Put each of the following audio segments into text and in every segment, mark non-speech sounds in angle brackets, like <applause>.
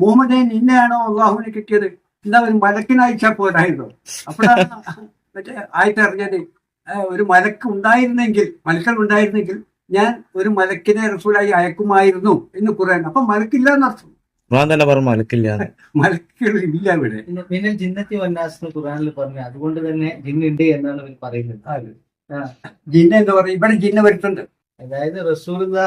മുഹമ്മദേ നിന്നെയാണോ അള്ളാഹുവിന് കിട്ടിയത്? എന്താ ഒരു മലക്കിനയച്ച പോരായിരുന്നു അപ്പോഴാണ് മറ്റേ ആയിട്ട് അറിഞ്ഞത് ഒരു മലക്ക് ഉണ്ടായിരുന്നെങ്കിൽ മലക്കൾ ഉണ്ടായിരുന്നെങ്കിൽ ഞാൻ ഒരു മലക്കിനെ റസൂലായി അയക്കുമായിരുന്നു എന്ന് ഖുർആൻ. അപ്പൊ മലക്കില്ല എന്നർത്ഥം മലക്കില്ല. മലക്കുകൾ ഇല്ല ഇവിടെ. പിന്നെ ജിന്നത്തി വന്നാസ് ഖുറാനിൽ പറഞ്ഞു അതുകൊണ്ട് തന്നെ ജിന്നുണ്ട് എന്നാണ് അവർ പറയുന്നത്. ആ. ജിന്ന എന്ന് പറയും ഇവിടെ ജിന്ന വരുത്തുണ്ട് അതായത് റസൂലുള്ള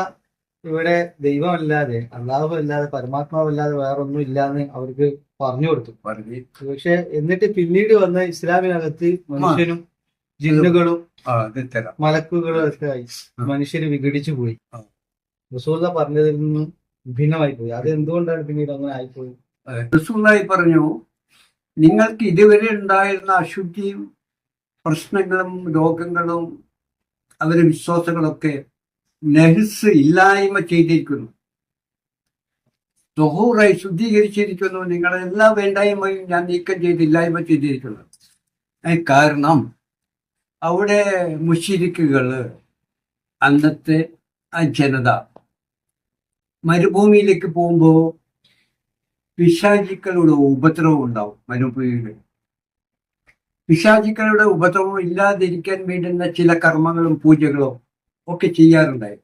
ഇവിടെ ദൈവമല്ലാതെ അള്ളാഹു അല്ലാതെ പരമാത്മാവല്ലാതെ വേറൊന്നും ഇല്ലാന്ന് അവർക്ക് പറഞ്ഞു കൊടുത്തു. പറഞ്ഞു. പക്ഷെ എന്നിട്ട് പിന്നീട് വന്ന ഇസ്ലാമിനകത്ത് മനുഷ്യനും ജിന്നുകളും മലക്കുകളും ഒക്കെ ആയി. മനുഷ്യര് വിഘടിച്ചു പോയി. റസൂല്ല റസൂല പറഞ്ഞതിൽ നിന്നും ഭിന്നമായി പോയി. അത് എന്തുകൊണ്ടാണ് പിന്നീട് അങ്ങനെ ആയിപ്പോയി? റസൂലായി പറഞ്ഞു നിങ്ങൾക്ക് ഇതുവരെ ഉണ്ടായിരുന്ന അശുദ്ധിയും പ്രശ്നങ്ങളും രോഗങ്ങളും അവരുടെ വിശ്വാസങ്ങളൊക്കെ നെഹ്സ് ഇല്ലായ്മ ചെയ്തിരിക്കുന്നു. തൊഹൂറായി ശുദ്ധീകരിച്ചിരിക്കുന്നു. നിങ്ങളെ എല്ലാ വേണ്ടായ്മയും ഞാൻ നീക്കം ചെയ്ത് ഇല്ലായ്മ ചെയ്തിരിക്കുന്നു. കാരണം അവിടെ മുഷിരിക്കുകൾ അന്നത്തെ ആ ജനത മരുഭൂമിയിലേക്ക് പോകുമ്പോൾ പിശാചിക്കളുടെ ഉപദ്രവം ഉണ്ടാവും മരുഭൂമിയിൽ. പിശാചിക്കളുടെ ഉപദ്രവം ഇല്ലാതിരിക്കാൻ വേണ്ടുന്ന ചില കർമ്മങ്ങളും പൂജകളും ഒക്കെ ചെയ്യാറുണ്ടായി.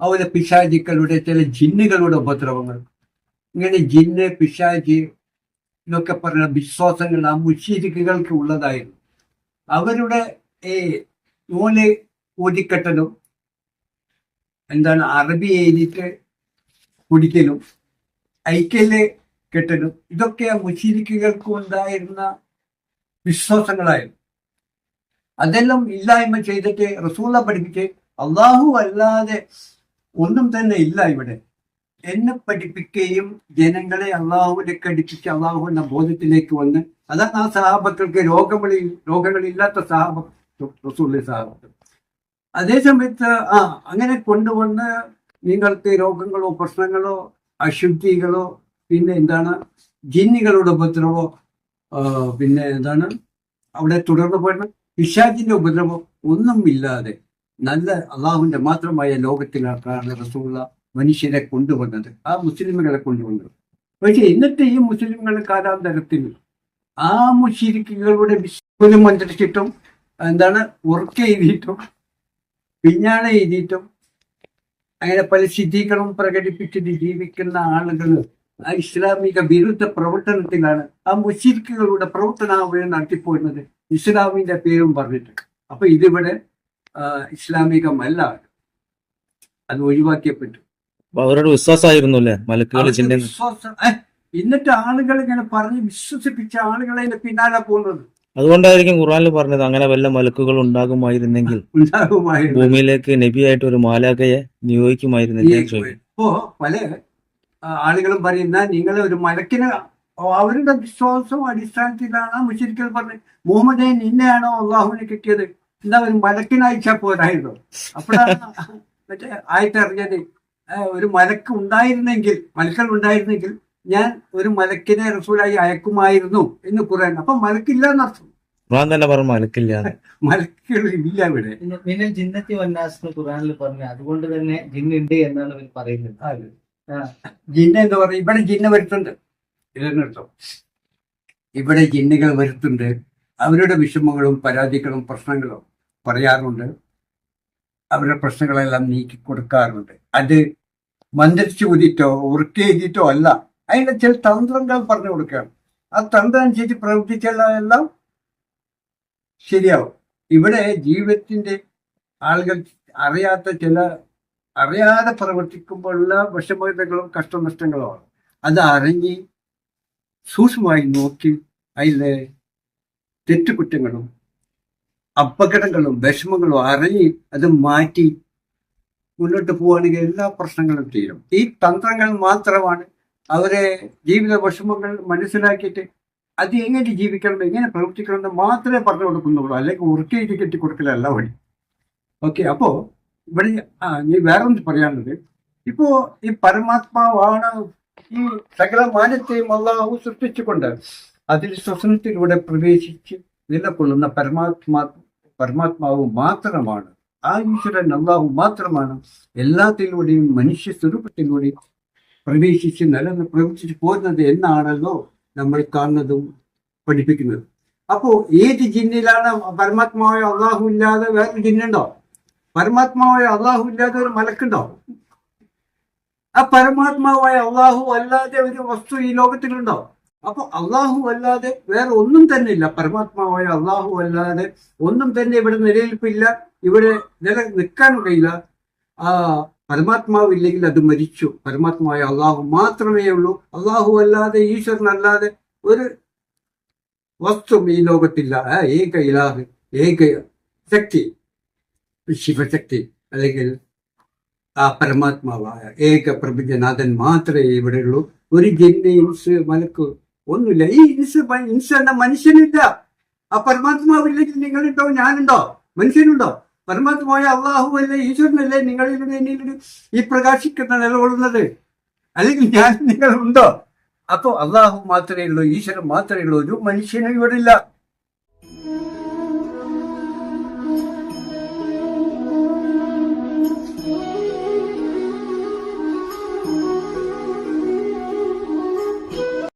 അതുപോലെ പിശാചിക്കളുടെ ചില ജിന്നുകളുടെ ഉപദ്രവങ്ങൾ. ഇങ്ങനെ ജിന്ന് പിശാചി എന്നൊക്കെ പറയുന്ന വിശ്വാസങ്ങൾ ആ മുഷീരിക്കുകൾക്ക് ഉള്ളതായിരുന്നു. അവരുടെ ഈ നൂൽ ഊതിക്കെട്ടലും എന്താണ് അറബി എഴുതിയിട്ട് കുടിക്കലും ഐക്കൽ കെട്ടലും ഇതൊക്കെ ആ ഉണ്ടായിരുന്ന വിശ്വാസങ്ങളായിരുന്നു. അതെല്ലാം ഇല്ലായ്മ ചെയ്തിട്ട് റസൂല പഠിപ്പിച്ച് അള്ളാഹു അല്ലാതെ ഒന്നും തന്നെ ഇല്ല ഇവിടെ. എന്നെ പഠിപ്പിക്കുകയും ജനങ്ങളെ അള്ളാഹുവിലേക്ക് അടുപ്പിച്ച് അള്ളാഹു എന്ന ബോധത്തിലേക്ക് വന്ന് അതാണ് ആ സഹാബക്കൾക്ക് രോഗങ്ങളിൽ രോഗങ്ങളില്ലാത്ത സഹാബ റസൂലെ സഹാബത്ത് അതേ സമയത്ത് ആ അങ്ങനെ കൊണ്ടുവന്ന് നിങ്ങൾക്ക് രോഗങ്ങളോ പ്രശ്നങ്ങളോ അശുദ്ധികളോ പിന്നെ എന്താണ് ജിന്നികളുടെ ഉപദ്രവോ പിന്നെ എന്താണ് അവിടെ തുടർന്ന് പോയിരുന്ന പിശാചിന്റെ ഉപദ്രവം ഒന്നുമില്ലാതെ നല്ല അള്ളാഹുവിന്റെ മാത്രമായ ലോകത്തിലാക്കാണ് റസൂള്ള മനുഷ്യരെ കൊണ്ടുവന്നത് ആ മുസ്ലിമുകളെ കൊണ്ടുവന്നത്. പക്ഷെ എന്നിട്ട് ഈ മുസ്ലിമുകൾ കാലാന്തരത്തിൽ ആ മുഷിരിക്കുകളുടെ വിശ്വലും മന്ത്രിച്ചിട്ടും എന്താണ് ഉറക്കെ എഴുതിയിട്ടും പിഞ്ഞാണ് എഴുതിയിട്ടും അങ്ങനെ പല സിദ്ധികളും പ്രകടിപ്പിച്ചിട്ട് ജീവിക്കുന്ന ആളുകൾ ആ ഇസ്ലാമിക വിരുദ്ധ പ്രവർത്തനത്തിലാണ് ആ മുഷിരിക്കുകളുടെ പ്രവർത്തനം അവിടെ നടത്തിപ്പോരുന്നത്. ഇസ്ലാമിന്റെ പേരും പറഞ്ഞിട്ടുണ്ട് അപ്പൊ ഇതിവിടെ ഇസ്ലാമികമല്ല. അത് ഒഴിവാക്കിയപ്പെട്ടു. അവരുടെ വിശ്വാസമായിരുന്നു അല്ലേ? മലക്കുകൾ എന്നിട്ട് ആളുകൾ ഇങ്ങനെ പറഞ്ഞ് വിശ്വസിപ്പിച്ച ആളുകളെ പിന്നാലെ പോകുന്നത്. അതുകൊണ്ടായിരിക്കും ഖുർആനിൽ പറഞ്ഞത് അങ്ങനെ വല്ല മലക്കുകൾ ഉണ്ടാകുമായിരുന്നെങ്കിൽ <laughs> ഉണ്ടാകുമായിരുന്നു. ഭൂമിയിലേക്ക് നബിയായിട്ട് ഒരു മാലാഖയെ നിയോഗിക്കുമായിരുന്നു. ഇപ്പോ പല ആളുകളും പറയുന്ന നിങ്ങൾ ഒരു മലക്കിന് അവരുടെ വിശ്വാസവും അടിസ്ഥാനത്തിലാണ് മുഷരിക്കൽ പറഞ്ഞത് മുഹമ്മദേ നിന്നെയാണോ അള്ളാഹുവിന് കിട്ടിയത്? എന്താ ഒരു മലക്കിനായിച്ച പോരായിരുന്നു അപ്പോഴാണ് മറ്റേ ആയിട്ട് അറിഞ്ഞത്. ഒരു മലക്ക് ഉണ്ടായിരുന്നെങ്കിൽ മലക്കൾ ഉണ്ടായിരുന്നെങ്കിൽ ഞാൻ ഒരു മലക്കിനെ റസൂലായി അയക്കുമായിരുന്നു എന്ന് ഖുർആൻ. അപ്പൊ മലക്കില്ല എന്നർത്ഥം ഖുർആൻ തന്നെ പറഞ്ഞു മലക്കില്ല. ഇവിടെ. പിന്നെ ജിന്നത്തി വന്നാസ് ഖുറാനിൽ പറഞ്ഞു അതുകൊണ്ട് തന്നെ ജിന്നുണ്ട് എന്നാണ് പറയുന്നത്. ജിന്ന എന്ന് പറയും. ഇവിടെ ജിന്ന വരുത്തുണ്ട് ഇതിനർത്ഥം ഇവിടെ ജിന്നുകൾ വരുത്തുണ്ട്. അവരുടെ വിഷമങ്ങളും പരാതികളും പ്രശ്നങ്ങളും പറയാറുണ്ട്. അവരുടെ പ്രശ്നങ്ങളെല്ലാം നീക്കി കൊടുക്കാറുണ്ട്. അത് മന്ത്രിച്ചു ഊതിയിട്ടോ വൃത്തി അല്ല. അതിന്റെ ചില തന്ത്രങ്ങൾ പറഞ്ഞു കൊടുക്കുകയാണ്. ആ തന്ത്രം അനുസരിച്ച് പ്രവർത്തിച്ചെല്ലാം ശരിയാവും. ഇവിടെ ജീവിതത്തിന്റെ ആളുകൾ അറിയാത്ത ചില അറിയാതെ പ്രവർത്തിക്കുമ്പോഴുള്ള വിഷമതകളും കഷ്ടനഷ്ടങ്ങളുമാണ് അത് അറിഞ്ഞ് സൂക്ഷ്മമായി നോക്കി അതിലെ തെറ്റുകുറ്റങ്ങളും അപകടങ്ങളും വിഷമങ്ങളും അറിഞ്ഞ് അത് മാറ്റി മുന്നോട്ട് പോവുകയാണെങ്കിൽ എല്ലാ പ്രശ്നങ്ങളും തീരും. ഈ തന്ത്രങ്ങൾ മാത്രമാണ് അവരെ ജീവിത വിഷമങ്ങൾ മനസ്സിലാക്കിയിട്ട് അത് എങ്ങനെ ജീവിക്കണം എങ്ങനെ പ്രവർത്തിക്കണം എന്ന് മാത്രമേ പറഞ്ഞു കൊടുക്കുന്നുള്ളൂ. അല്ലെങ്കിൽ ഉറുക്കി കെട്ടി കൊടുക്കലല്ല വഴി. ഓക്കെ അപ്പോ ഇവിടെ നീ വേറൊന്ന് പറയാനുള്ളത്. ഇപ്പോ ഈ പരമാത്മാവാണ് സകല മാനത്തെയും അള്ളാഹു സൃഷ്ടിച്ചുകൊണ്ട് അതിൽ ശ്വസനത്തിലൂടെ പ്രവേശിച്ച് നിലകൊള്ളുന്ന പരമാത്മാ പരമാത്മാവ് മാത്രമാണ്. ആ ഈശ്വരൻ അള്ളാഹു മാത്രമാണ്. എല്ലാത്തിലൂടെയും മനുഷ്യ സ്വരൂപത്തിലൂടെയും പ്രവേശിച്ച് നിലനിന്ന് പ്രവേശിച്ച് പോരുന്നത് എന്നാണല്ലോ നമ്മൾ കാണുന്നതും പഠിപ്പിക്കുന്നത്. അപ്പോ ഏത് ജിന്നിലാണ് പരമാത്മാവായ അള്ളാഹു ഇല്ലാതെ വേറെ ജിന്നുണ്ടോ? പരമാത്മാവായ അള്ളാഹു ഇല്ലാതെ ഒരു മലക്കുണ്ടോ? ആ പരമാത്മാവായ അള്ളാഹു അല്ലാതെ ഒരു വസ്തു ഈ ലോകത്തിലുണ്ടോ? അപ്പൊ അള്ളാഹു അല്ലാതെ വേറെ ഒന്നും തന്നെ ഇല്ല. പരമാത്മാവായ അള്ളാഹു അല്ലാതെ ഒന്നും തന്നെ ഇവിടെ നിലനിൽപ്പില്ല. ഇവിടെ നില നിൽക്കാൻ കഴിയില്ല. ആ പരമാത്മാവ് ഇല്ലെങ്കിൽ അത് മരിച്ചു. പരമാത്മാവായ അള്ളാഹു മാത്രമേ ഉള്ളൂ. അള്ളാഹു അല്ലാതെ ഈശ്വരൻ അല്ലാതെ ഒരു വസ്തു ഈ ലോകത്തില്ല. ഏക ഇലാഹ് ഏക ശക്തി ശിവശക്തി അല്ലെങ്കിൽ ആ പരമാത്മാവായ ഏക പ്രപഞ്ചനാഥൻ മാത്രമേ ഇവിടെ ഉള്ളൂ ഒരു ജിന്ന് ഇൻസ് മലക്ക് ഒന്നുമില്ല. ഈ ഇൻസ് ഇൻസ് എന്ന മനുഷ്യനില്ല. ആ പരമാത്മാവില്ലെങ്കിൽ നിങ്ങളുണ്ടോ? ഞാനുണ്ടോ? മനുഷ്യനുണ്ടോ? പരമാത്മാവായ അള്ളാഹു അല്ലേ ഈശ്വരനല്ലേ നിങ്ങളിലൂടെ എന്നിലൂടെ ഈ പ്രകാശിക്കുന്ന നിലകൊള്ളുന്നത്? അല്ലെങ്കിൽ ഞാൻ നിങ്ങളുണ്ടോ? അപ്പോ അള്ളാഹു മാത്രമേ ഉള്ളൂ ഈശ്വരൻ മാത്രമേ ഉള്ളൂ. ഒരു മനുഷ്യനും ഇവിടെ ഇല്ല.